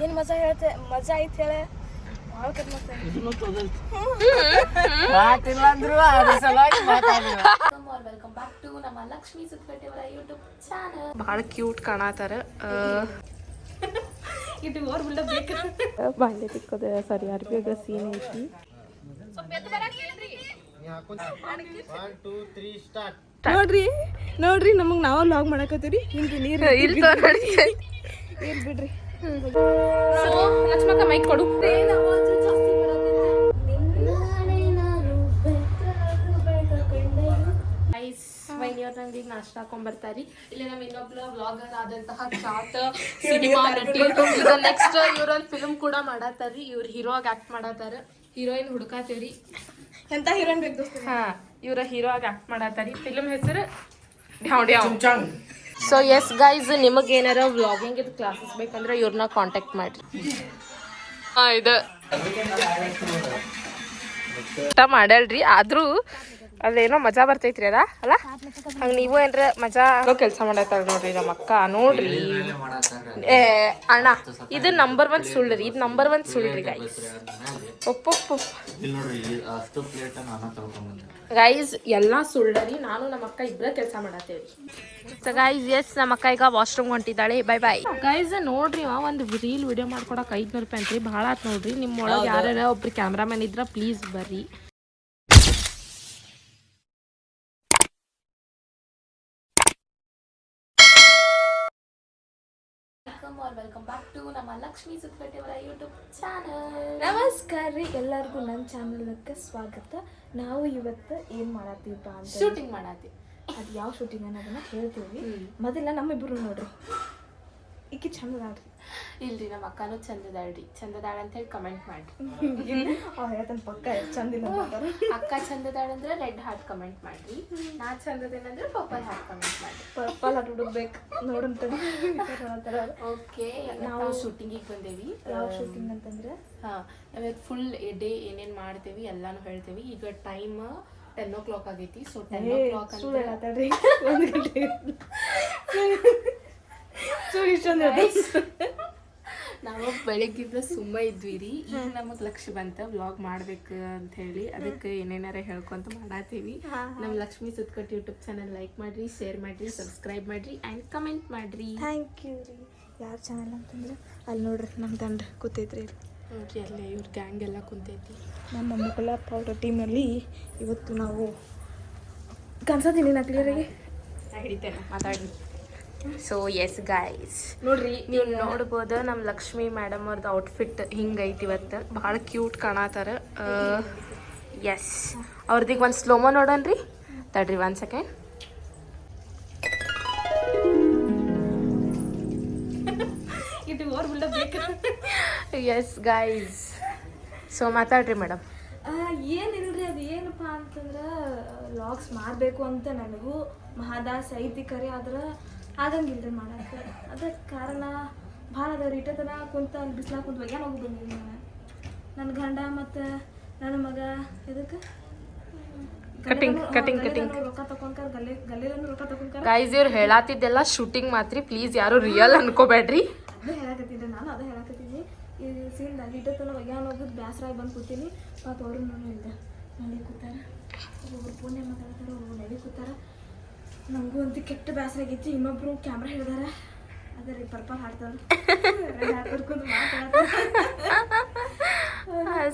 ಏನ್ ಮಜಾ ಹೇಳ್ತೆ ಮಜಾ ಐತೆ ಹೇಳ? ಭಾಳ ಕರ್ಮತ್ತೆ ಮಾತಿಲ್ಲ ಅಂದ್ರು ಅದ್ರ ಸಲುವಾಗಿ ಮಾತಾಡಿಲ್ಲ ವೆಲ್ಕಮ್ ಬ್ಯಾಕ್ ಟು ನಮ್ಮ ಲಕ್ಷ್ಮೀ ಸುತ್ತಕಟ್ಟೆಯವರ ಯೂಟ್ಯೂಬ್ ಚಾನಲ್ ಭಾಳ ಕ್ಯೂಟ್ ಕಾಣತ್ತಾರ ಇದು ಓರ್ ಬಿಲ್ಡ ಬೇಕು. ಬಾಂಡೆ ತಿಕ್ಕೋದ ಸಾರಿ ಅರ್ಬಿಯಾಗ ಸೀನ್ ಐತಿ. ನೋಡ್ರಿ ನೋಡ್ರಿ ನಮಗ್ ನಾವ್ ಲಾಗ್ ಮಾಡಕತ್ತೀರಿ ಹಿಂಗೆ ನೀರು ಇಲ್ಲಿ ಬಿಡ್ರಿ. ಲಕ್ಷ್ಮಕ್ಕ ಮೈಕ್ ಕೊಡು. ನಾಷ್ಟ ಇಲ್ಲಿ ನಮ್ಮ ಇನ್ನೊಬ್ಳ ವ್ಲಾಗರ್ ಆದಂತಹ ಚಾಟ್ ಸಿನಿಮಾ ನಟಿ ಈಗ ನೆಕ್ಸ್ಟ್ ಇವ್ರೊಂದು ಫಿಲ್ಮ್ ಕೂಡ ಮಾಡತ್ತಾರಿ. ಇವ್ರ ಹೀರೋ ಆಗಿ ಆಕ್ಟ್ ಮಾಡತ್ತಾರ. ಹೀರೋಯಿನ್ ಹುಡುಕಾತೀರಿ ಎಂತ ಹೀರೋನ್ ಬೇಕು ದೋಸ್ತ? ಹಾ ಇವ್ರ ಹೀರೋ ಆಗಿ ಆಕ್ಟ್ ಮಾಡತ್ತಾರಿ. ಫಿಲ್ಮ್ ಹೆಸರು ಡ್ಯಾವ್ ಡ್ಯಾವ್. ಸೊ ಎಸ್ ಗೈಸ್ ನಿಮಗೆ ಏನಾರ ವ್ಲಾಗಿಂಗ್ ಇದು ಕ್ಲಾಸಸ್ ಬೇಕಂದ್ರೆ ಇವ್ರನ್ನ ಕಾಂಟ್ಯಾಕ್ಟ್ ಮಾಡ್ರಿ. ಹಾ, ಇದು. ಊಟ ಮಾಡಲ್ರಿ. ಆದ್ರೂ ಅದೇನೋ ಮಜಾ ಬರ್ತೈತ್ರಿ ಅದ? ಅಲ್ಲ? ಹಂಗ ನೀವು ಏನ್ರ ಮಜಾ ಕೆಲಸ ಮಾಡತ್ತಾರ ನೋಡ್ರಿ ನಮ್ಮ ಅಕ್ಕ ನೋಡ್ರಿ. ಏ ಅಣ್ಣ ಇದು ನಂಬರ್ ಒನ್ ಸುಳ್ಳ್ರಿ ಇದು ನಂಬರ್ ಒನ್ ಒಪ್ಪೊಪ್ಪು ಅಷ್ಟು ಪ್ಲೇಟ್ ನಾನು ತಗೊಂಡ್ಬಂದೆ ಗೈಸ್ ಎಲ್ಲಾ ಸುಳ್ಳರಿ ನಾನು ನಮ್ಮ ಅಕ್ಕ ಇಬ್ಬರ ಕೆಲಸ ಮಾಡತ್ತೇವ್ರಿ. ಸೊ ಗೈಸ್ ಎಸ್ ನಮ್ಮ ಅಕ್ಕ ಈಗ ವಾಶ್ರೂಮ್ ಹೊಂಟಿದ್ದಾಳೆ. ಬೈ ಬೈ ಗೈಸ್ ನೋಡ್ರಿ ಅವ ಒಂದು ರೀಲ್ ವಿಡಿಯೋ ಮಾಡ್ಕೊಡಕ್ ಐದ್ನೂರು ರೂಪಾಯಿ ಅಂತ್ರಿ. ಭಾಳ ಆತ್ ನೋಡ್ರಿ. ನಿಮ್ಮ ಒಳಗೆ ಯಾರ್ಯಾರ ಒಬ್ರು ಕ್ಯಾಮ್ರಾಮನ್ ಇದ್ರ ಪ್ಲೀಸ್ ಬರ್ರಿ. ವೆಲ್ಕಮ್ ಬ್ಯಾಕ್ ಟು ನಮ್ಮ ಲಕ್ಷ್ಮೀ ಸುತ್ತಕಟ್ಟೆಯವರ ಯೂಟ್ಯೂಬ್ ಚಾನಲ್ ನಮಸ್ಕಾರ ರೀ ಎಲ್ಲರಿಗೂ ನನ್ನ ಚಾನಲ್ಗೆ ಸ್ವಾಗತ. ನಾವು ಇವತ್ತು ಏನು ಮಾಡತ್ತೀವಪ್ಪ ಅಂತ ಶೂಟಿಂಗ್ ಮಾಡತ್ತಿ. ಅದು ಯಾವ ಶೂಟಿಂಗ್ ಅನ್ನೋದನ್ನ ಹೇಳ್ತೀವಿ. ಮೊದಲ ನಮ್ಮಿಬ್ರು ನೋಡ್ರಿ. ಈಕಿ ಚಂದ ಅದಾಳ್ರಿ. ಇಲ್ರಿ ನಮ್ಮ ಅಕ್ಕನೂ ಚಂದದಾಳ್ರಿ. ಚಂದದಾಳ ಅಂತ ಹೇಳಿ ಕಮೆಂಟ್ ಮಾಡ್ರಿ ಹೇಳ್ತಾನೆ ಪಕ್ಕ ಚಂದಿಲ್ಲ ಅಕ್ಕ ಚಂದದಾಳ ಅಂದ್ರೆ ರೆಡ್ ಹಾರ್ಟ್ ಕಮೆಂಟ್ ಮಾಡ್ರಿ. ನಾ ಚಂದದೇನಂದ್ರೆ ಪರ್ಪಲ್ ಹಾರ್ಟ್ ಕಮೆಂಟ್ ಮಾಡ್ರಿ. ಪರ್ಪಲ್ ಹಾರ್ಟ್ ಹುಡುಕ್ಬೇಕು. ನೋಡಂತ ಓಕೆ ನಾವು ಶೂಟಿಂಗಿಗೆ ಬಂದೇವಿ. ಯಾವ ಶೂಟಿಂಗ್ ಅಂತಂದ್ರೆ? ಹಾ ನಾವ್ ಫುಲ್ ಡೇ ಏನೇನ್ ಮಾಡ್ತೇವಿ ಎಲ್ಲಾನು ಹೇಳ್ತೇವಿ. ಈಗ ಟೈಮ್ ಟೆನ್ ಓ ಕ್ಲಾಕ್ ಆಗೈತಿ ಸೊ ಟೆನ್ ಓ ಕ್ಲಾಕ್ ಅಂತ ಸೊ ಇಷ್ಟೊಂದು ಬೆಳಗ್ಗಿಂದ ಸುಮ್ಮ ಇದ್ವಿ ರೀ ಈಗ ನಮಗ್ ಲಕ್ಷ್ಯ ಬಂತ ವ್ಲಾಗ್ ಮಾಡ್ಬೇಕು ಅಂತ ಹೇಳಿ ಅದಕ್ಕೆ ಏನೇನಾರ ಹೇಳ್ಕೊಂತ ಮಾಡಾತೀವಿ. ನಮ್ಮ ಲಕ್ಷ್ಮಿ ಸುತ್ಕಟ್ ಯೂಟ್ಯೂಬ್ ಚಾನಲ್ ಲೈಕ್ ಮಾಡ್ರಿ ಶೇರ್ ಮಾಡ್ರಿ ಸಬ್ಸ್ಕ್ರೈಬ್ ಮಾಡ್ರಿ ಅಂಡ್ ಕಮೆಂಟ್ ಮಾಡ್ರಿ. ಥ್ಯಾಂಕ್ ಯು ರೀ. ಯಾರ ಚಾನಲ್ ಅಂತಂದ್ರೆ ಅಲ್ಲಿ ನೋಡ್ರಿ ನಮ್ಮ ತಂಡ ಕೂತೈತ್ರಿ. ನೋಡ್ರಿ ಅಲ್ಲೇ ಇವ್ರ ಗ್ಯಾಂಗ್ ಎಲ್ಲ ಕುಂತೈತಿ. ನಮ್ಮ ಮಕ್ಕಳ ಪೌಡರ್ ಟೀಮಲ್ಲಿ ಇವತ್ತು ನಾವು ಕನ್ಸತ್ತೀನಿ ಕ್ಲಿಯರ್ ಆಗಿ ಹಿಡಿತೇನೆ ಮಾತಾಡಿ ಸೊ ಎಸ್ ಗೈಸ್ ನೋಡ್ರಿ ನೀವು ನೋಡ್ಬೋದು ನಮ್ಮ ಲಕ್ಷ್ಮಿ ಮೇಡಮ್ ಅವ್ರದ್ದು ಔಟ್ಫಿಟ್ ಹಿಂಗೈತಿ ಇವತ್ತು. ಭಾಳ ಕ್ಯೂಟ್ ಕಾಣತ್ತಾರ ಎಸ್ ಅವ್ರದೀಗ ಒಂದು ಸ್ಲೋಮೋ ನೋಡೋಣ್ರಿ. ತಡ್ರಿ one second yes guys so ಮಾತಾಡ್ರಿ ಮೇಡಮ್ ಏನಿಲ್ರಿ ಅದು ಏನಪ್ಪ ಅಂತಂದ್ರೆ ಲಾಗ್ಸ್ ಮಾಡಬೇಕು ಅಂತ ನನಗೂ ಮಹಾದಾಸ್ ಐತಿ ಕರೆ ಆದ್ರೆ ಆಗಂಗಿಲ್ರಿ ಮಾಡಕ್ಕೆ. ಅದಕ್ಕೆ ಕಾರಣ ಭಾಳ ಅದ ಇಟ್ಟತನ ಕುಂತ ಅಲ್ಲಿ ಬಿಸ್ಲಾಗ ಕುಂತ ಒಗ್ಯಾನ ಹೋಗಿ ಬಂದೀನಿ ನಾನು ನನ್ನ ಗಂಡ ಮತ್ತು ನನ್ನ ಮಗ ಇದಕ್ಕೆ ಕಟಿಂಗ್ ಕಟಿಂಗ್ ಕಟಿಂಗ್ ಗೈಸ್ ಇವ್ರು ಹೇಳಾತಿದ್ದೆಲ್ಲ ಶೂಟಿಂಗ್ ಮಾತ್ರ. ಪ್ಲೀಸ್ ಯಾರು ರಿಯಲ್ ಅನ್ಕೋಬೇಡ್ರಿ. ಅದು ಹೇಳಕತ್ತಿದ್ದೆ ನಾನು ಅದೇ ಹೇಳಕತ್ತಿದ್ದೆ. ಈ ಸೀನ್ ಇಟ್ಟತ್ತಲ್ಲ ಒಗ್ಯಾನ ಹೋಗಿದ್ದು ಬೇಸರಾಗಿ ಬಂದು ಕೂತೀನಿ. ಪಾಪ ಅವರು ನಾನು ಇದ್ದೆ ನಡಿ ಕೂತಾರ. ಒಬ್ಬೊಬ್ರು ಪುಣ್ಯ ಮಾತಾಡ್ತಾರೆ ಒಬ್ಬರು ನಡಿ ಕೂತಾರ. ನನಗೂ ಒಂದು ಕೆಟ್ಟ ಬೇಸರ ಆಗೈತಿ. ಇನ್ನೊಬ್ರು ಕ್ಯಾಮ್ರಾ ಹಿಡ್ದಾರ. ಅದೇ ರೀ ಪರ್ಪಲ್ ಹಾಡ್ತಾರ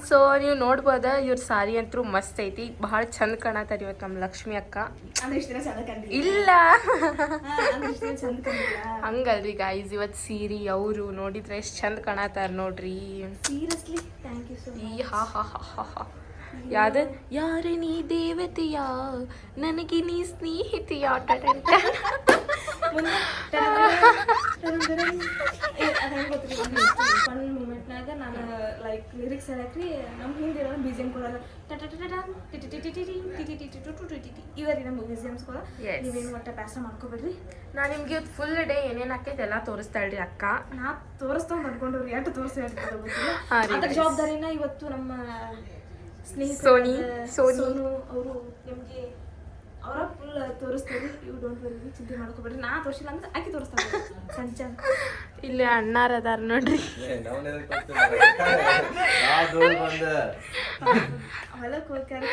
ಸೊ ನೀವು ನೋಡ್ಬೋದ ಇವ್ರ ಸಾರಿ ಅಂತೂ ಮಸ್ತ್ ಐತಿ. ಭಾಳ ಚಂದ ಕಾಣತ್ತಾರ ಇವತ್ತು ನಮ್ಮ ಲಕ್ಷ್ಮಿ ಅಕ್ಕ. ಇಲ್ಲ. ಹಂಗಲ್ರಿ ಗಾಯ್ಸ್ ಇವತ್ತು ಸೀರಿ ಅವರು ನೋಡಿದ್ರೆ ಎಷ್ಟು ಚಂದ ಕಾಣತ್ತಾರ ನೋಡ್ರಿ. ಸೀರಿಯಸ್ಲಿ ಥ್ಯಾಂಕ್ ಯು ಸೊ ಈ ಹಾ ಹಾ ಹಾ ಹಾ ಹಾ. ಯಾವ್ದು ಯಾರು ನೀ ದೇವತೆಯ ನನಗೆ ನೀ ಸ್ನೇಹಿತೆಯ ಒಂದು ಮೂಮೆಂಟ್ನಾಗ ನಾನು ಲೈಕ್ ಲಿರಿಕ್ಸ್ ಹೇಳಕ್ರಿ ನಮ್ಮ ಬಿ ಜಿ ಎಂ ಕೊಡಲ್ಲ ಇವರಿ ನಮ್ಮ ಎಮ್ಸ್ ಕೊಡ. ನೀವೇನು ಒಟ್ಟ ಪ್ಯಾಸ ಮಾಡ್ಕೋಬೇಡ್ರಿ ನಾ ನಿಮ್ಗೆ ಇವತ್ತು ಫುಲ್ ಡೇ ಏನೇನ್ ಆಕೈತೆ ಎಲ್ಲ ತೋರಿಸ್ತಾಳ್ರಿ ಅಕ್ಕ ನಾ ತೋರಿಸ್ತಾ ಮಾಡ್ಕೊಂಡವ್ರಿ ಎಷ್ಟು ತೋರಿಸ್ತಾ ಜವಾಬ್ದಾರಿನ ಇವತ್ತು ರೀ, ಅದಕ್ಕೆ ನಿಮಗೆ ಅವರ ಫುಲ್ ತೋರಿಸ್ತಾರೆ ಯು ಡೋಂಟ್ ವರಿ ಚಿಂತೆ ಮಾಡ್ಕೋಬೇಡ್ರಿ. ನಾ ತೋರಿಸಿಲ್ಲ ಅಂದ್ರೆ ಆಕೆ ತೋರಿಸ್ತಾರೆ ಸಂಚಾನ ಇಲ್ಲಿ ಅಣ್ಣಾರ ಅದಾರ ನೋಡ್ರಿ. ಹೊಲಕ್ಕೆ ಹೋಗ್ತಾರೆ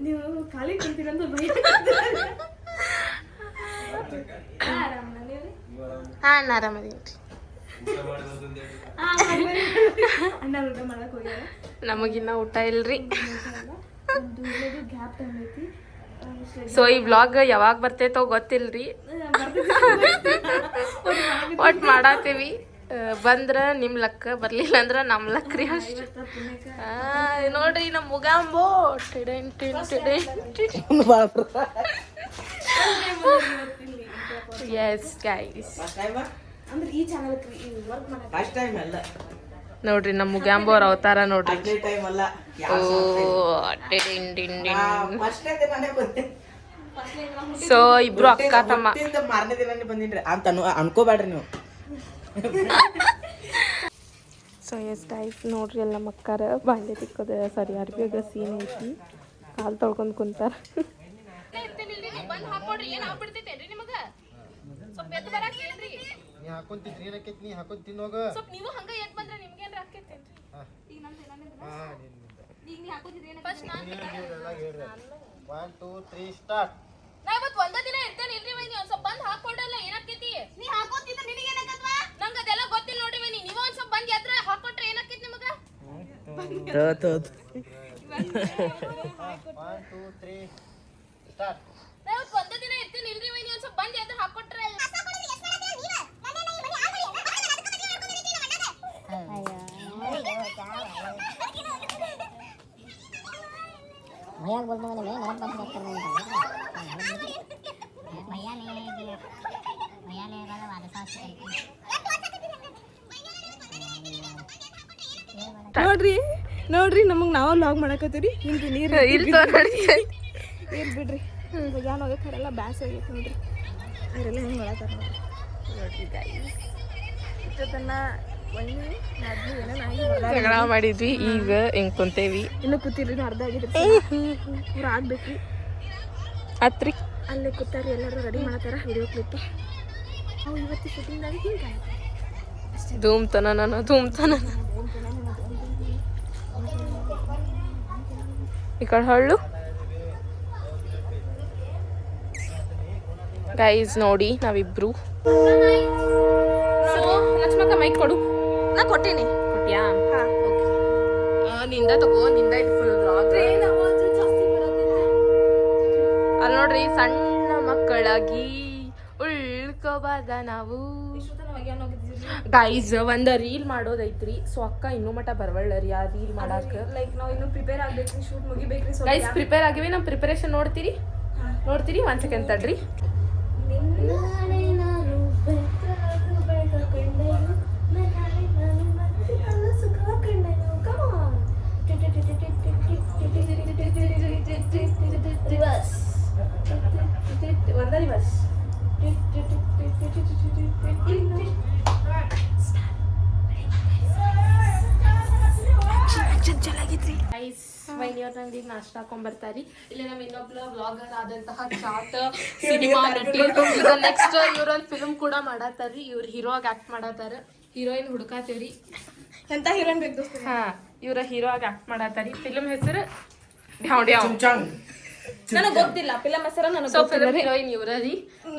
ನೀವು ಖಾಲಿ ಕುಂತೀರಂತ ಭಯ ಹಾ ಅಣ್ಣ ಆರಾಮದೀನಿ ಹೋಗ್ಯಾರ ನಮಗಿನ್ನ ಊಟ ಇಲ್ರಿ. ಸೊ ಈ ಬ್ಲಾಗ್ ಯಾವಾಗ ಬರ್ತೈತೋ ಗೊತ್ತಿಲ್ರಿ. ಒಟ್ ಮಾಡಾತೀವಿ. ಬಂದ್ರ ನಿಮ್ ಲಕ್ಕ ಬರ್ಲಿಲ್ಲ ಅಂದ್ರ ನಮ್ ಲಕ್ ರೀ ಅಷ್ಟ. ನೋಡ್ರಿ ನಮ್ ಮುಗಾಂಬೋ ಎಸ್ ಗೈಸ್ ಅಂದ್ರೆ ಈ ಚಾನಲ್ ವರ್ಕ್ ಮಾಡಕ್ ಫಸ್ಟ್ ಟೈಮ್ ಅಲ್ಲ. ನೋಡ್ರಿ ನಮ್ಮ ಗ್ಯಾಂಬೋರ್ ಅವ್ರ ಅವತಾರ ನೋಡ್ರಿ. ಅದೇ ಟೈಮ್ ಅಲ್ಲ. ಓ. ಫಸ್ಟ್ ದಿನಾನೇ ಬಂದೆ. ಸೊ ಇಬ್ರು ಅಕ್ಕ ತಮ್ಮ. ಮಾರನೇ ದಿನಾನೇ ಬಂದಿನ್ರಿ. ಅಂತ ಅನ್ಕೋಬೇಡ್ರಿ ನೀವು. ಸೊ ಎಸ್ ಟೈಪ್ ನೋಡ್ರಿ ಎಲ್ಲ ಮಕ್ಕಾರ ಬಾಂಡೆ ತಿಕ್ಕೋದ ಸಾರಿ ಅರ್ಬಿಯಾಗ ಸೀನ್ ಐತಿ. ಕಾಲು ತೊಳ್ಕೊಂಡು ಕುಂತಾರ. ನೀ ಹಾಕೊಂತಿದ್ರಿ ಏನಕ್ಕೈತಿ ನೀ ಹಾಕೊಂಡ್ ತಿನ್ನೋಗ ಸ್ವಲ್ಪ ನೀವು ಹಂಗ ಎದ್ ಬಂದ್ರೆ ನಿಮ್ಗೆ ಏನ್ರ ಆಕೈತೇನ್ರಿ ಫಸ್ಟ್ ಹೇಳ್ರಿ ಒನ್ ಟೂ ತ್ರೀ ಸ್ಟಾರ್ಟ್ ನಾ ಇವತ್ತು ಒಂದ ದಿನ ಇರ್ತೇನೆ ಇಲ್ರಿ ನೀ ಒಂದ ಸ್ವಲ್ಪ ಬಂದ್ ಹಾಕೊಡಲ್ಲ ತಿ ನೀ ಹಾಕೋತಿದ್ರ ನಿನಗೆ ಏನಾಕತ್ವಾ ನಂಗ ಅದೆಲ್ಲ ಗೊತ್ತಿಲ್ಲ ನೋಡಿ ವೈನಿ ನೀವು ಒಂದ್ ಸ್ವಲ್ಪ ಬಂದ್ ಎದ್ರ ಹಾಕೊಟ್ರೆ ಏನಾಕ್ಕೈತಿ ನಿಮಗ? ಒನ್ ಟೂ ತ್ರೀ ಸ್ಟಾರ್ಟ್ ನಾ ಇವತ್ತು ಒಂದ ದಿನ ಇರ್ತೇನೆ ಇಲ್ರಿ ನೀ ಒಂದ ಸ್ವಲ್ಪ ಬಂದ್ ಎದ್ರ ಹಾಕೊಟ್ರೆ भैया को बोलते मैंने मैं नरम पंच करने भैया ने भैया ने वाला वाला सास ನೋಡ್ರಿ ನೋಡ್ರಿ ನಮಗ್ ನಾವ ಲಾಗ್ ಮಾಡಕತ್ತೀರಿ ಹಿಂಗೆ ನೀರು ಇಲ್ಲಿ ನೋಡಿ ನೀರು ಬಿಡ್ರಿ ಯಾನ್ ಹೋಗಕ್ಕಾರಲ್ಲ ಬ್ಯಾಸ್ ಆಗೈತೆ ನೋಡ್ರಿ ಅವರೆಲ್ಲ ಹೆಂಗೆ ಮಾಡತ್ತಾರ ನೋಡ್ರಿ ಇಷ್ಟೊತ್ತನ ಒಯ್ನಿ ಆಗಿ. ಜಗಳ ಮಾಡಿದ್ವಿ ಈಗ ಹಿಂಗ್ ಕುಂತೇವಿ? ಇನ್ನು ಕೂತಿರಿ ಅರ್ಧ ಆಗಿದೆ ಇವ್ರು ಆಗ್ಬೇಕ್ರಿ ಅತ್ರಿ ಅಲ್ಲೇ ಕೂತಾರಿ ಎಲ್ಲರೂ ರೆಡಿ ಮಾಡತಾರ ವಿಡಿಯೋ ಕ್ಲಿಪ್ ಅವು ಇವತ್ತು ಶೂಟಿಂಗ್ದಾಗ ಹಿಂಗೆ ಹಿಂಗ ಧೂಮ್ತನ ಧೂಮ್ತನ ಈ ಕಡೆ ಹಳ್ಳು. ಗೈಸ್ ನೋಡಿ ನಾವಿಬ್ರು. ಲಕ್ಷ್ಮಕ್ಕ ಮೈಕ್ ಕೊಡು. ನಾ ಕೊಟ್ಯಾ ಓಕೆ. ನಿಂದ ತಗೋ ನಿಂದ ಇದು ಫುಲ್ ಅಲ್ಲಿ ನೋಡ್ರಿ ಸಣ್ಣ ಮಕ್ಕಳಾಗಿ ಉಳ್ಕೋಬಾರ್ದ ನಾವು. ಗೈಸ್ ಒಂದ ರೀಲ್ ಮಾಡೋದೈತ್ರಿ. ಸೊ ಅಕ್ಕ ಇನ್ನೂ ಮಟ ಬರವಳ್ಳರಿ ಆ ರೀಲ್ ಮಾಡಾಕ. ಲೈಕ್ ನಾವು ಇನ್ನು ಪ್ರಿಪೇರ್ ಆಗ್ಬೇಕ್ರಿ ಶೂಟ್ ಮುಗಿಬೇಕು ಗೈಸ್ ಪ್ರಿಪೇರ್ ಆಗಿವೆ ನಾವು ಪ್ರಿಪರೇಷನ್ ನೋಡ್ತೀರಿ? ನೋಡ್ತೀರಿ? ಒಂದ್ ಸೆಕೆಂಡ್ ತಡ್ರಿ. ವೈನಿಯವ್ರ ನಂಗೆ ಈಗ ನಾಷ್ಟ ಹಾಕೊಂಡ್ಬರ್ತಾರಿ ಇಲ್ಲಿ ನಮ್ಮ ಇನ್ನೊಬ್ಳ ವ್ಲಾಗರ್ ಆದಂತಹ ಚಾಟ್ ಸಿನಿಮಾ ನಟಿ ನೆಕ್ಸ್ಟ್ ಇವ್ರೊಂದು ಫಿಲ್ಮ್ ಕೂಡ ಮಾಡತ್ತಾರ್ರಿ ಇವ್ರ ಹೀರೋ ಆಗಿ ಆಕ್ಟ್ ಮಾಡತ್ತಾರ. ಹೀರೋಯಿನ್ ಹುಡ್ಕಾತೇವ್ರಿ. ಎಂತ ಹೀರೋಯಿನ್ ಬೇಕು ಹಾ ಇವ್ರ ಹೀರೋ ಆಗಿ ಆಕ್ಟ್ ಮಾಡತ್ತಾರಿ. ಫಿಲ್ಮ್ ಹೆಸರು ನನಗ್ ಗೊತ್ತಿಲ್ಲ. ಫಿಲಮ್ ಹೆಸರ ನನಗೆ ಸೊ ಫಿಲ್ಮ್ ಹೀರೋಯಿನ್ ಇವ್ರ ರೀ.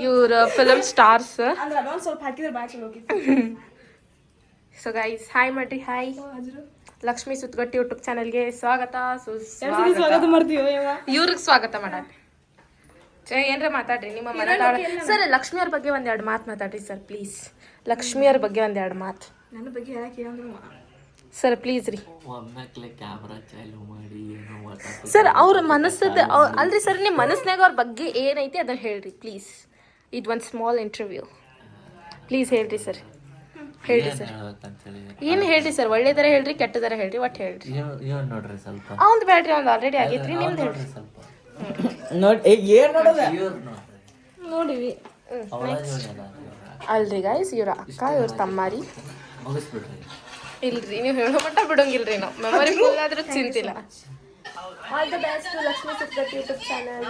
ಇವ್ರ ಫಿಲಮ್ ಸ್ಟಾರ್ಸ್ ಅಂದ್ರೆ ಅಡ್ವಾನ್ಸ್ ಸ್ವಲ್ಪ ಹಾಕಿದ್ರೆ ಬಾಕಿ ಹೋಗಿ ಹೋಗಿತ್ತು. ಸೊ ಗೈಸ್ ಹಾಯ್ ಮಾಡ್ರಿ ಹಾಯ್ ಲಕ್ಷ್ಮಿ ಸುತ್ಗಟ್ಟಿ ಯೂಟ್ಯೂಬ್ ಚಾನಲ್ಗೆ ಸ್ವಾಗತ. ಇವ್ರಿಗೆ ಸ್ವಾಗತ ಮಾಡಿ ಏನ್ರ ಮಾತಾಡ್ರಿ ನಿಮ್ಮ ಮನೆ ಸರ್ ಲಕ್ಷ್ಮಿ ಅವ್ರ ಬಗ್ಗೆ ಒಂದೆರಡು ಮಾತು ಮಾತಾಡ್ರಿ ಸರ್ ಪ್ಲೀಸ್ ಲಕ್ಷ್ಮಿ ಅವ್ರ ಬಗ್ಗೆ ಒಂದೆರಡು ಮಾತು. ನನ್ನ ಬಗ್ಗೆ ಹೇಳಕ್ಕೆ ಸರ್ ಪ್ಲೀಸ್ ರೀ. ಒಮ್ಮೆಕ್ಲೆ ಕ್ಯಾಮ್ರಾ ಚಾಲು ಮಾಡಿ ಏನೋ ಸರ್ ಅವ್ರ ಮನಸ್ಸದ ಅಲ್ರಿ ಸರ್ ನಿಮ್ಮ ಮನಸ್ನಾಗ ಅವ್ರ ಬಗ್ಗೆ ಏನೈತಿ ಅದನ್ನ ಹೇಳ್ರಿ ಪ್ಲೀಸ್ ಇದು ಒಂದು ಸ್ಮಾಲ್ ಇಂಟರ್ವ್ಯೂ ಪ್ಲೀಸ್ ಹೇಳ್ರಿ ಸರ್. ಹೇಳ್ರಿ ಏನ್ ಸರ್. ಏನು ಹೇಳ್ರಿ ಸರ್? ಒಳ್ಳೆದರ ಹೇಳ್ರಿ ಕೆಟ್ಟದರ ಹೇಳ್ರಿ ಒಟ್ಟು ಹೇಳ್ರಿ. ಇವ್- ಇವ್ನ್ ನೋಡ್ರಿ ಸ್ವಲ್ಪ. ಅವ್ನ್ದು ಬೇಡ್ರಿ ಅವ್ನು ಆಲ್ರೆಡಿ ಆಗೈತ್ರಿ ನಿಮ್ದು ಹೇಳ್ರಿ. ಸ್ವಲ್ಪ. ನೋಡ್ ಏನ್ ನೋಡೋದ? ಇವ್ರ್ ನೋಡ್ರಿ. ನೋಡಿವಿ. ಅವಳ ಇವ್ನೆಲ್ಲ ಅಲ್ರಿ ಗೈಸ್ ಇವ್ರ ಅಕ್ಕ ಇವ್ರ ತಮ್ಮಾರಿ. ಮುಗಿಸ್ಬಿಡ್ರಿ. ಇಲ್ರಿ ನೀವು ಹೇಳೋ ಮಟ್ಟ ಬಿಡೋಂಗಿಲ್ರಿ ನಾವು. ಮೆಮೊರಿ ಫುಲ್ ಆದ್ರೂ ಚಿಂತಿಲ್ಲ. All the best Lakshmi ಸುಪ್ರತ್ YouTube channel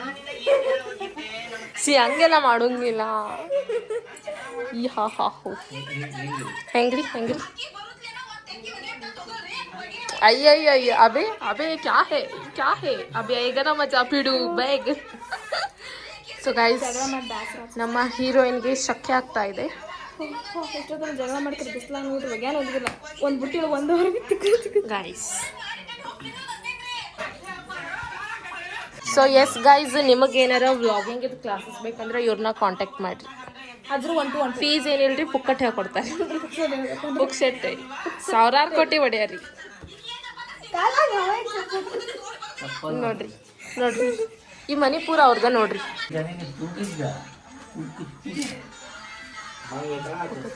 ಸಿ ಹಂಗೆಲ್ಲ ಮಾಡೋಂಗಿಲ್ಲ. ಈ ಹಾ ಹಾ ಹೋ ಹೆಂಗ್ರಿ ಹೆಂಗ್ರಿ ಅಯ್ಯ ಅಯ್ಯ ಅಬೆ ಅಬೆ ಕ್ಯಾ ಹೇ ಕ್ಯಾ ಹೇ? ಅಬೆ ಈಗ ನಮ್ಮ ಚಾಪಿಡು ಬ್ಯಾಗ್. ಸೊ ಗೈಸ್ ನಮ್ಮ ಹೀರೋಯಿನ್ಗೆ ಶಕ್ಯ ಆಗ್ತಾ ಇದೆ. ಎಷ್ಟೊತ್ತನ ಜಗಳ ಮಾಡ್ತಾರೆ ಬಿಸಿಲಾಗ ನೋಡ್ರಿ ಒಗ್ಯಾನ ಹೋಗಿಲ್ಲ ಒಂದು ಬುಟ್ಟಿ ಒಂದೂವರೆಗೆ ಗೈಸ್ ಸೊ ಎಸ್ ಗೈಸ್ ನಿಮಗೇನಾರ ವ್ಲಾಗಿಂಗ್ ಇದು ಕ್ಲಾಸಸ್ ಬೇಕಂದ್ರೆ ಇವ್ರನ್ನ ಕಾಂಟ್ಯಾಕ್ಟ್ ಮಾಡಿರಿ. ಅದ್ರ ಒನ್ ಟು ಒನ್ ಫೀಸ್ ಏನಿಲ್ರಿ ಪುಕ್ಕಟ್ ಹೇಳ್ಕೊಡ್ತಾರೆ ಬುಕ್ ಸೆಟ್ ಸಾವಿರಾರು ಕೋಟಿ ಹೊಡೆಯರಿ ನೋಡ್ರಿ ನೋಡ್ರಿ. ಈ ಮನಿಪುರ ಅವ್ರದ ನೋಡ್ರಿ.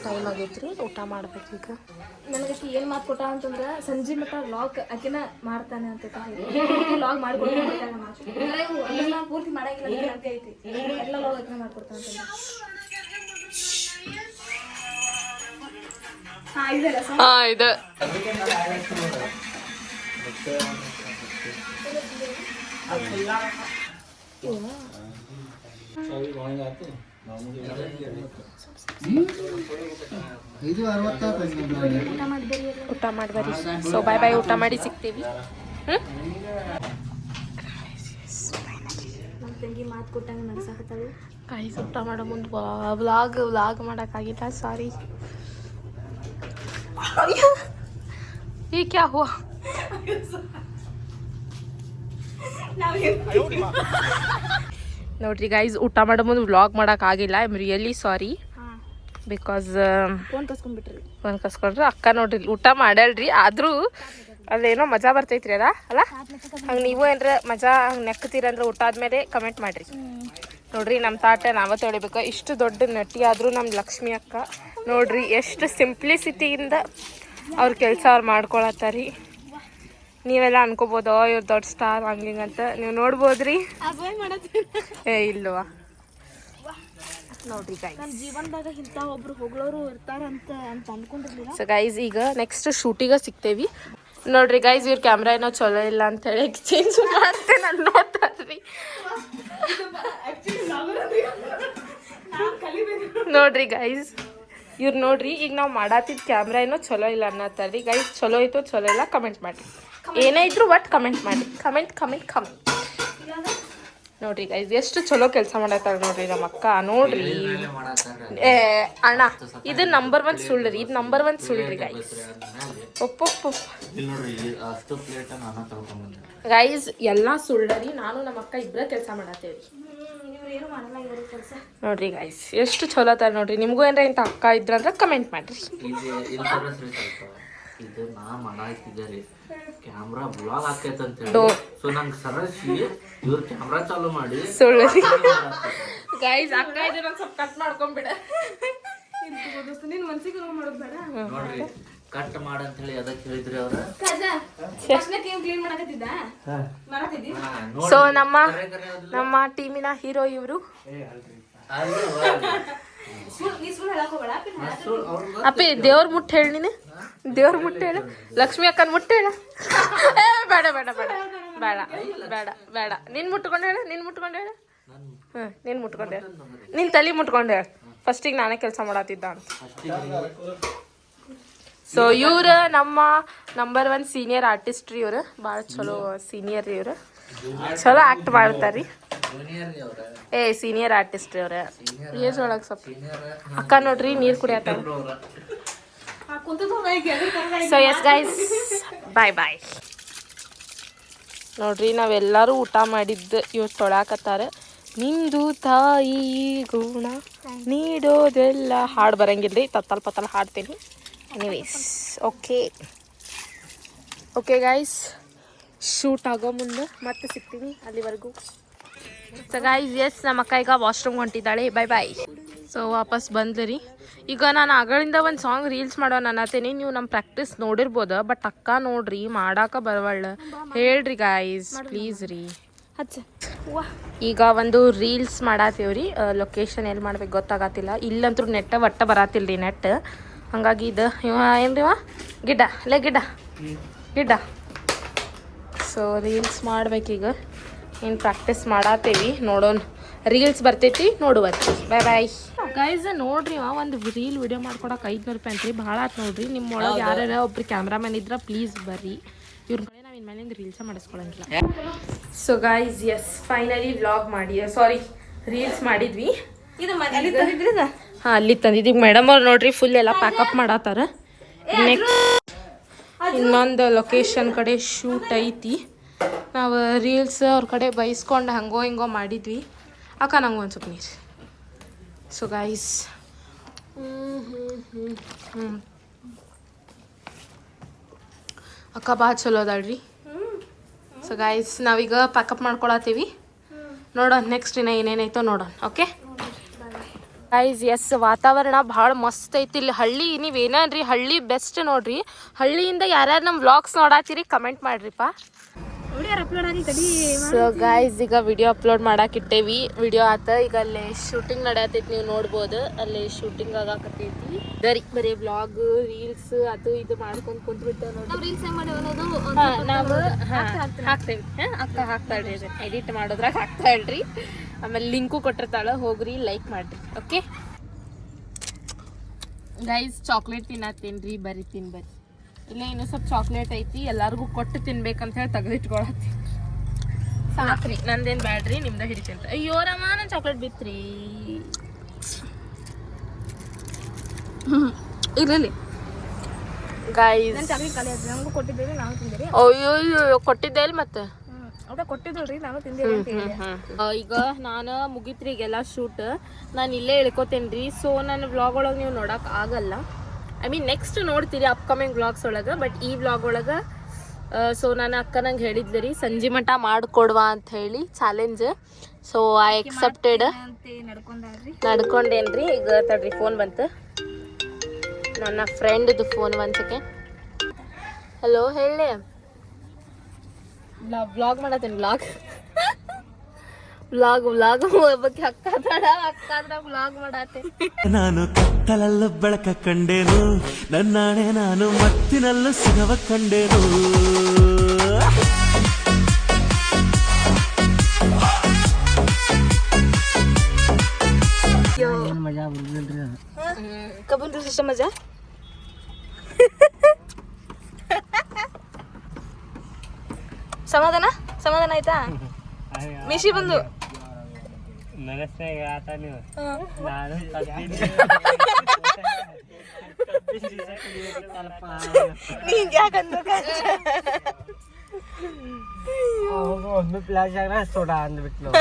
ಟೈಮ್ ಆಗೈತ್ರಿ ಊಟ ಮಾಡ್ಬೇಕು ಈಗ. ನನಗೆ ಏನು ಮಾತು ಕೊಟ್ಟ ಅಂತಂದ್ರೆ ಸಂಜೆ ಮಟ್ಟ ಲಾಕ್ ಆಕಿನ ಮಾಡ್ತಾನೆ ಅಂತ ಲಾಗ್ ಮಾಡ್ಕೊಡ್ತಾನೆ ಪೂರ್ತಿ ಮಾಡಂಗಿಲ್ಲ ಅಂತ ಐತಿ. ಎಲ್ಲ ಲಾಗ್ ಆಕಿನ ಮಾಡ್ಕೊಡ್ತಾನೆ ಹಾ ಇದೆ ಹಾ ಇದು. ಊಟ ಮಾಡ್ಬರಿ ಸೊ ಬಾಯ್ ಬಾಯ್ ಊಟ ಮಾಡಿ ಸಿಗ್ತೀವಿ. ತಂಗಿ ಮಾತು ಕೊಟ್ಟಂಗೆ ನಡ್ಸಾಕತ್ತಾಳು. ಕಾಯಿ ಊಟ ಮಾಡೋ ಮುಂದೆ ವ್ಲಾಗ್ ವ್ಲಾಗ್ ಮಾಡೋಕ್ಕಾಗಿಲ್ಲ ಸಾರಿ. ಈ ಕ್ಯಾ ಹುआ ನೋಡ್ರಿ ಗೈಸ್ ಊಟ ಮಾಡೋ ಮುಂದೆ ವ್ಲಾಗ್ ಮಾಡೋಕ್ಕಾಗಿಲ್ಲ I am really sorry because phone ಕಸ್ಕೊಂಡ್ಬಿಟ್ರಿ ಕಸ್ಕೊಂಡ್ರೆ. ಅಕ್ಕ ನೋಡ್ರಿ ಊಟ ಮಾಡಲ್ರಿ. ಆದರೂ ಅದೇನೋ ಮಜಾ ಬರ್ತೈತ್ರಿ ಅದ ಅಲ್ಲ? ಹಂಗೆ ನೀವು ಏನ್ರ ಮಜಾ ಹಂಗೆ ನೆಕ್ತೀರಂದ್ರೆ ಊಟ ಆದ್ಮೇಲೆ ಕಮೆಂಟ್ ಮಾಡ್ರಿ. ನೋಡ್ರಿ ನಮ್ಮ ತಾಟ ನಾವ ತೊಳಿಬೇಕು. ಇಷ್ಟು ದೊಡ್ಡ ನಟಿ ಆದರೂ ನಮ್ಮ ಲಕ್ಷ್ಮಿ ಅಕ್ಕ. ನೋಡ್ರಿ ಎಷ್ಟು ಸಿಂಪ್ಲಿಸಿಟಿಯಿಂದ ಅವ್ರ ಕೆಲಸ ಅವ್ರು ಮಾಡ್ಕೊಳತ್ತಾರಿ. ನೀವೆಲ್ಲ ಅನ್ಕೋಬೋದು ಇವ್ರು ದೊಡ್ಡ ಸ್ಟಾರ್ ಹಂಗಿಂಗ್ ಅಂತ. ನೀವು ನೋಡ್ಬೋದ್ರಿ? ಏ ಇಲ್ವಾ? ನೋಡ್ರಿ ಜೀವನದಾಗ ಇಂಥ ಒಬ್ರು ಹೊಗಳೋರು ಇರ್ತಾರ ಅಂತ ಅನ್ಕೊಂಡಿರ್ಲಿಲ್ಲ ಸೊ ಗೈಸ್ ಈಗ ನೆಕ್ಸ್ಟ್ ಶೂಟಿಗೆ ಸಿಗ್ತೇವಿ. ನೋಡ್ರಿ ಗೈಸ್ ಇವ್ರ ಕ್ಯಾಮ್ರಾ ಏನೋ ಚಲೋ ಇಲ್ಲ ಅಂತ ಹೇಳಿ ಎಕ್ಸ್ಚೇಂಜ್ ಮಾಡ್ತೇನೆ ನಾನು ನೋಡ್ತಾರ್ರಿ. ನೋಡ್ರಿ ಗೈಸ್ ಇವ್ರು ನೋಡ್ರಿ ಈಗ ನಾವು ಮಾಡತ್ತಿದ್ ಕ್ಯಾಮ್ರಾ ಏನೋ ಚಲೋ ಇಲ್ಲ ಅನ್ನತ್ತಾರ್ರಿ. ಗೈಸ್ ಚಲೋ ಐತೋ ಚಲೋ ಇಲ್ಲ ಕಮೆಂಟ್ ಮಾಡಿ ಏನೇ ಇದ್ರು ಒಟ್ ಕಮೆಂಟ್ ಮಾಡಿ. ಕಮೆಂಟ್ ಕಮೆಂಟ್ ಕಮೆಂಟ್ ನೋಡ್ರಿ ಗೈಸ್ ಎಷ್ಟು ಚಲೋ ಕೆಲಸ ಮಾಡತ್ತಾರ ನೋಡ್ರಿ ನಮ್ಮ ಅಕ್ಕ ನೋಡ್ರಿ ಏ ಅಣ್ಣ ಇದು ನಂಬರ್ ಒನ್ ಸುಳ್ಳು ರೀ ಇದು ನಂಬರ್ ಒನ್ ಸುಳ್ಳು ಗೈಸ್ ಒಪ್ಪೊಪ್ಪ ಗೈಸ್ ಎಲ್ಲ ಸುಳ್ಳರಿ ನಾನು ನಮ್ಮ ಅಕ್ಕ ಇಬ್ಬರ ಕೆಲಸ ಮಾಡತ್ತೇವೆ ಇವ್ರು ಏನು ಮಾಡಲ್ಲ ಇವ್ರ ಕೆಲಸ ನೋಡ್ರಿ ಗೈಸ್ ಎಷ್ಟು ಚಲೋ ತರ ನೋಡ್ರಿ. ನಿಮಗೂ ಏನಾರ ಇಂಥ ಅಕ್ಕ ಇದ್ರಂದ್ರೆ ಕಮೆಂಟ್ ಮಾಡ್ರಿ. ಕ್ಯಾಮ್ರಾ ಬ್ಲಾಗ್ ಆಕೈತೆ ಅಂತ ಹೇಳಿ ಸೊ ನಂಗೆ ಸರಸಿ ಇವ್ರು ಕ್ಯಾಮ್ರಾ ಚಾಲು ಮಾಡಿ. ಸುಳ್ಳು. ಗೈಸ್ ಅಕ್ಕ ಇದನ್ನ ಸ್ವಲ್ಪ ಕಟ್ ಮಾಡ್ಕೊಂಬಿಡ ನಿನ್ ಮನ್ಸಿಗೆ ನೋವು ಮಾಡೋದು ಬೇಡ. ನೋಡ್ರಿ ಕಟ್ ಮಾಡಂತ ಹೇಳಿ ಅದಕ್ಕೆ ಹೇಳಿದ್ರಿ ಅವ್ರ. ಕ್ಲೀನ್ ಮಾಡಕತ್ತಿದ್ದ? ಸೊ ನಮ್ಮ ನಮ್ಮ ಟೀಮಿನ ಹೀರೋ ಇವರು. ಅಪ್ಪಿ ದೇವ್ರ ಮುಟ್ಟ ಹೇಳಿ ನೀನು. ದೇವ್ರ ಮುಟ್ಟ ಹೇಳ. ಲಕ್ಷ್ಮಿ ಅಕ್ಕನ ಮುಟ್ಟ ಹೇಳ. ಬೇಡ ಬೇಡ ಬೇಡ. ಬೇಡ ಬೇಡ ಬೇಡ. ನಿನ್ ಮುಟ್ಕೊಂಡು ಹೇಳ, ನಿನ್ ಮುಟ್ಕೊಂಡು ಹೇಳ. ಹ್ಞೂ ನೀನು ಮುಟ್ಕೊಂಡು ಹೇಳ. ನಿನ್ ತಲೆ ಮುಟ್ಕೊಂಡು ಹೇಳ. ಫಸ್ಟಿಗೆ ನಾನೇ ಕೆಲಸ ಮಾಡತ್ತಿದ್ದ ಅಂತ. ಸೊ ಇವ್ರ ನಮ್ಮ ನಂಬರ್ ಒನ್ ಸೀನಿಯರ್ ಆರ್ಟಿಸ್ಟ್ ರೀ ಇವ್ರು. ಭಾಳ ಚಲೋ ಸೀನಿಯರ್ ರೀ ಇವ್ರು. ಚಲೋ ಆ್ಯಕ್ಟ್ ಮಾಡ್ತಾರ್ರಿ ಏ ಸೀನಿಯರ್ ಆರ್ಟಿಸ್ಟ್ ರೀ ಅವ್ರ. ಏಜ್ ಒಳಗೆ ಸ್ವಲ್ಪ. ಅಕ್ಕ ನೋಡ್ರಿ, ನೀರು ಕುಡಿಯತ್ತಾರ ಕುಂತದ ಹೋಗಿ ಎದ್ರ ತರ so yes guys bye bye ನೋಡ್ರಿ ನಾವೆಲ್ಲರೂ ಊಟ ಮಾಡಿದ್ದು ಇವ್ರು ತೊಳಾಕತ್ತಾರ. ನಿಂದು ತಾಯಿ ಗುಣ ನೀಡೋದೆಲ್ಲ ಹಾಡು ಬರಂಗಿಲ್ರಿ. ತತ್ತಲ್ ಪತ್ತಲ್ ಹಾಡ್ತೀನಿ. Anyways okay okay guys shoot ಆಗೋ ಮುಂದೆ ಮತ್ತೆ ಸಿಗ್ತೀನಿ ಅಲ್ಲಿವರೆಗೂ. ಸೊ ಗೈಸ್ ಎಸ್ ನಮ್ಮ ಅಕ್ಕ ಈಗ ವಾಶ್ರೂಮ್ ಹೊಂಟಿದ್ದಾಳೆ. ಬಾಯ್ ಬಾಯ್ ಸೊ ವಾಪಸ್ ಬಂದ್ರಿ. ಈಗ ನಾನು ಆಗಳಿಂದ ಒಂದು ಸಾಂಗ್ ರೀಲ್ಸ್ ಮಾಡೋಣ ಅನ್ನತ್ತೀನಿ. ನೀವು ನಮ್ಮ ಪ್ರಾಕ್ಟೀಸ್ ನೋಡಿರ್ಬೋದು ಬಟ್ ಅಕ್ಕ ನೋಡ್ರಿ ಮಾಡಾಕ ಬರವಳ್ಳ. ಹೇಳ್ರಿ ಗಾಯ್ಸ್ ಪ್ಲೀಸ್ ರೀ. ಈಗ ಒಂದು ರೀಲ್ಸ್ ಮಾಡಾತೀವ್ರಿ. ಲೊಕೇಶನ್ ಎಲ್ಲಿ ಮಾಡ್ಬೇಕು ಗೊತ್ತಾಗತ್ತಿಲ್ಲ. ಇಲ್ಲಂತೂ ನೆಟ್ಟ ಒಟ್ಟ ಬರತ್ತಿಲ್ಲ ರೀ ನೆಟ್ ಹಂಗಾಗಿ ಇದು ಇವ ಏನ್ರಿ ಗಿಡ್ಡ. ಲೇ ಗಿಡ್ಡ. ಗಿಡ್ಡ. So reels ಮಾಡ್ಬೇಕೀಗ. ಏನು ಪ್ರಾಕ್ಟೀಸ್ ಮಾಡತ್ತೇವಿ ನೋಡೋಣ. ರೀಲ್ಸ್ ಬರ್ತೈತಿ ನೋಡುವತ್ತಿ ಬಾಯ್ ಬಾಯ್ ಗೈಸ್ ನೋಡ್ರಿ ಅವ ಒಂದು ರೀಲ್ ವಿಡಿಯೋ ಮಾಡ್ಕೊಡಕ್ಕೆ ಐದ್ನೂರು ರೂಪಾಯಿ ಅಂತ್ರಿ. ಭಾಳ ಆತ್ ನೋಡ್ರಿ. ನಿಮ್ಮ ಒಳಗೆ ಯಾರ್ಯಾರ ಒಬ್ರು ಕ್ಯಾಮ್ರಾಮನ್ ಇದ್ರೆ ಪ್ಲೀಸ್ ಬರ್ರಿ. ಇವ್ರ ಕಡೆ ನಾವು ಇನ್ಮೇಲಿಂದ reels ಮಾಡಿಸ್ಕೊಳಂಗಿಲ್ಲ. So guys yes finally vlog ಮಾಡಿ. ಸಾರಿ ರೀಲ್ಸ್ ಮಾಡಿದ್ವಿ. ಇದು ಹಾಂ ಅಲ್ಲಿ ತಂದಿದ್ದೀವಿ. ಮೇಡಮ್ ಅವ್ರು ನೋಡ್ರಿ ಫುಲ್ ಎಲ್ಲ ಪ್ಯಾಕಪ್ ಮಾಡತ್ತಾರ ನೆಕ್ಸ್ಟ್ ಇನ್ನೊಂದು ಲೊಕೇಶನ್ ಕಡೆ ಶೂಟ್ ಐತಿ. ನಾವು ರೀಲ್ಸ್ ಅವ್ರ ಕಡೆ ಬೈಸ್ಕೊಂಡು ಹಂಗೋ ಹಿಂಗೋ ಮಾಡಿದ್ವಿ. ಅಕ್ಕ, ನಂಗೆ ಒಂದು ಸ್ವಲ್ಪ ನೀರು. ಸೊ ಗೈಸ್ ಅಕ್ಕ ಭಾಳ ಚಲೋ ಅದಾಳ್ರಿ. ಸೊ ಗೈಸ್ ನಾವೀಗ ಪ್ಯಾಕಪ್ ಮಾಡ್ಕೊಳತ್ತೀವಿ. ನೋಡೋಣ ನೆಕ್ಸ್ಟ್ ಇನ್ನ ಏನೇನೈತೋ ನೋಡೋಣ ಓಕೆ ಗೈಸ್ ಎಸ್ ವಾತಾವರಣ ಭಾಳ ಮಸ್ತ್ ಐತಿ ಇಲ್ಲಿ. ಹಳ್ಳಿ, ನೀವು ಏನೇನ್ರಿ? ಹಳ್ಳಿ ಬೆಸ್ಟ್ ನೋಡ್ರಿ. ಹಳ್ಳಿಯಿಂದ ಯಾರ್ಯಾರು ನಮ್ಮ ವ್ಲಾಗ್ಸ್ ನೋಡಾತೀರಿ ಕಮೆಂಟ್ ಮಾಡ್ರಿಪ್ಪ. ಸೊ ಗಾಯ್ಸ್ ಈಗ ವಿಡಿಯೋ ಅಪ್ಲೋಡ್ ಮಾಡಕ್ಕೆ ಇಟ್ಟೇವಿ. ವಿಡಿಯೋ ಆತ ಈಗ ಅಲ್ಲಿ ಶೂಟಿಂಗ್ ನಡೆಯತೈತಿ ನೀವು ನೋಡ್ಬೋದು. ಅಲ್ಲಿ ಶೂಟಿಂಗ್ ಆಗಾಕತ್ತೈತಿ. ಬರೀ ಬರೀ ಬ್ಲಾಗ್ ರೀಲ್ಸ್ ಅದು ಇದು ಮಾಡ್ಕೊಂಡು ಕುಂತ್ಬಿಟ್ಟೆ ನೋಡಿ ರೀಲ್ಸ್ ನಾವು ಹಾಕ್ತೇವೆ. ಅಕ್ಕ ಹಾಕ್ತಾಳ್ರಿ ಎಡಿಟ್ ಮಾಡೋದ್ರಾಗ ಹಾಕ್ತಾ ಹೇಳ್ರಿ ಆಮೇಲೆ ಲಿಂಕು ಕೊಟ್ಟಿರ್ತಾಳ ಹೋಗ್ರಿ ಲೈಕ್ ಮಾಡ್ರಿ ಓಕೆ ಗೈಸ್ ಚಾಕ್ಲೇಟ್ ತಿನ್ನತ್ತೇನ್ರಿ ಬರೀ ತಿನ್ ಬರ್ರಿ ಇಲ್ಲ ಇನ್ನೂ ಸ್ವಲ್ಪ ಚಾಕ್ಲೇಟ್ ಐತಿ ಎಲ್ಲರಿಗೂ ಕೊಟ್ಟು ತಿನ್ಬೇಕಂತ ಹೇಳಿ ತೆಗೆದಿಟ್ಕೊಳತ್ತಿ. ಸಾಕ್ರಿ ನಂದೇನ್ ಬ್ಯಾಡ್ರಿ ನಿಮ್ದ ಹಿಡಿತಂತ ಅಯ್ಯೋ ರಮ್ಮ ನನ್ ಚಾಕ್ಲೇಟ್ ಬಿತ್ರಿ. ಇರಲಿ. ಅಯ್ಯೋ ಕೊಟ್ಟಿದ್ದೆ ಇಲ್ಲ ಮತ್ತೆ? ಈಗ ನಾನು ಮುಗಿತ್ರಿ ಈಗೆಲ್ಲ ಶೂಟ್ ನಾನು ಇಲ್ಲೇ ಇಳ್ಕೊತೇನೆ ಸೊ ನನ್ನ ವ್ಲಾಗ್ ಒಳಗೆ ನೀವು ನೋಡಕ್ ಆಗಲ್ಲ. ಐ ಮೀನ್ ನೆಕ್ಸ್ಟ್ ನೋಡ್ತೀರಿ ಅಪ್ಕಮಿಂಗ್ ವ್ಲಾಗ್ಸ್ ಒಳಗೆ ಬಟ್ ಈ ವ್ಲಾಗ್ ಒಳಗೆ ಸೊ ನಾನು ಅಕ್ಕ ನಂಗೆ ಹೇಳಿದ್ಲು ರೀ ಸಂಜೆ ಮಠ ಮಾಡಿಕೊಡುವ ಅಂತ ಹೇಳಿ ಚಾಲೆಂಜ್ ಸೊ ಐ ಎಕ್ಸೆಪ್ಟೆಡ್ ನಡ್ಕೊಂಡೇನ್ರಿ ಈಗ ತಡ್ರಿ ಫೋನ್ ಬಂತು. ನನ್ನ ಫ್ರೆಂಡ್ದು ಫೋನ್ ಒಂದು ಸೆಕೆಂಡ್ ಹಲೋ ಹೇಳಿ ವ್ಲಾಗ್ ಮಾಡತ್ತೇನೆ ವ್ಲಾಗ್ ವ್ಲಾಗ್ ಬ್ಲಾಗ್ ಬಗ್ಗೆ ಅಕ್ಕ ತಡ ಅಕ್ಕ ಬ್ಲಾಗ್ ಮಾಡತ್ತೆ. ನಾನು ಕತ್ತಲಲ್ಲ ಬೆಳಕ ಕಂಡೇನು. ನನ್ನಾಣೆ ನಾನು ಮತ್ತಿನಲ್ಲೂ ಸಿಗವ ಕಂಡೇನು. ಕಬ್ಬನ್ ಅಷ್ಟ ಮಜಾ? ಸಮಾಧಾನ? ಸಮಾಧಾನ ಆಯ್ತಾ? ಮಿಶಿ ಬಂದು. ನೀನ್ ಯಾಕಂದ ಒಮ್ಮೆ ಪ್ಲಾಸ್ ಆಗ ಸೋಡಾ ಅಂದ್ಬಿಟ್ಟು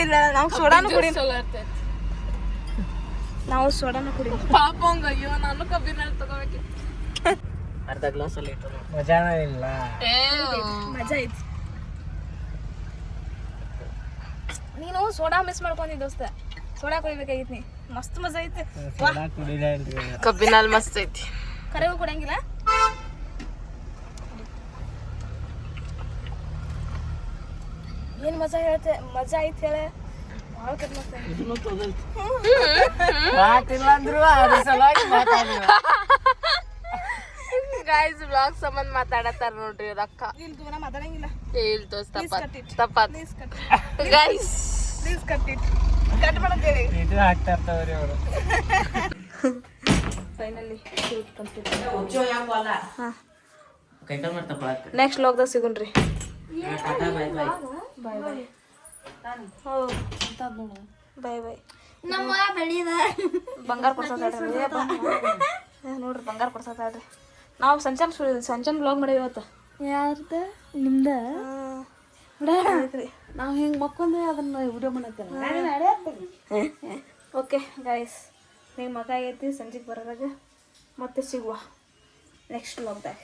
ಇಲ್ಲ ನಾವು ಸೋಡಾನು ಕುಡಿ ನಾವು ಸೋಡಾನು ಕುಡಿ ಪಾಪ ಹಂಗ ಅಯ್ಯೋ ನಾನು ಕಬ್ಬಿನ ತಗೋಬೇಕಿತ್ತು ಅರ್ಧ ಗ್ಲಾಸ್ ಅಲ್ಲಿ ಇಟ್ಟು ಮಜಾನ ಇಲ್ಲ ಮಜಾ ಐತಿ ನೀನು ಸೋಡಾ ಮಿಸ್ ಮಾಡ್ಕೊಂಡಿ ದೋಸ್ತ. ಸೋಡಾ ಕುಡಿಬೇಕಾಗಿತ್ತು ನೀ. ಮಸ್ತ್ ಮಜಾ ಐತಿ. ಕಬ್ಬಿನ ಮಸ್ತ್ ಐತಿ. ಕರೆಗೂ ಕುಡಿಯಂಗಿಲ್ಲ ಏನ್ ಮಜಾ ಹೇಳ್ತೆ? ಮಜಾ ಐತಿ ಹೇಳ. ಭಾಳ ಕಟ್ ಮಸ್ತ್ ಐತಿ. ಮಾತಿಲ್ಲ ಅಂದ್ರು ಅದ್ರ ಸಲುವಾಗಿ ಮಾತಾಡಿಲ್ಲ ಗಾಯ್ಸ್ ವ್ಲಾಗ್ ಸಂಬಂಧ ಮಾತಾಡತ್ತಾರ ನೋಡ್ರಿ ಅವ್ರ ಅಕ್ಕ ಇಲ್ಲಿ ಮಾತಾಡಂಗಿಲ್ಲ. ಹೇಳ್ ದೋಸ್ತ cut it. ಕಟ್ ಮಾಡಂತೇಳಿ ಇದು ಹಾಕ್ತಾ ಇರ್ತಾವ್ರಿ ಅವರು ಫೈನಲಿ ಶೂಟ್ ಕಂಪ್ಲೀಟ್ ಕೈಕಾಲ್ ಮಾಡ್ತಾ ನೆಕ್ಸ್ಟ್ ಲಾಗ್ದಾಗ ಸಿಗುಣ್ರಿ. Tata bye bye bye bye bye bye ನಮ್ಮ ಬೆಳಿದ ಬಂಗಾರ ಕೊಡ್ಸತ್ತಾಳ್ರಿ ನೋಡ್ರಿ ಬಂಗಾರ ಕೊಡ್ಸತ್ತಾಳ್ರಿ ನಾವು ಸಂಚನ್ ಸಂಚನ್ ಬ್ಲಾಗ್ ಮಾಡೇವಿ ಇವತ್ತು. ಯಾರ್ದ? ನಿಮ್ದ? ನಾವು ಹಿಂಗೆ ಮಕ್ಕೊಂಡೆ ಅದನ್ನ ವಿಡಿಯೋ ಮಾಡತ್ತೇನೆ ಓಕೆ ಗಾಯ್ಸ್ ನಿಮ್ಮ ಮಗ ಐತಿ ಸಂಜೆಗೆ ಬರೋದಾಗ ಮತ್ತೆ ಸಿಗುವ. ನೆಕ್ಸ್ಟ್ ಬ್ಲಾಗ್ದಾಗ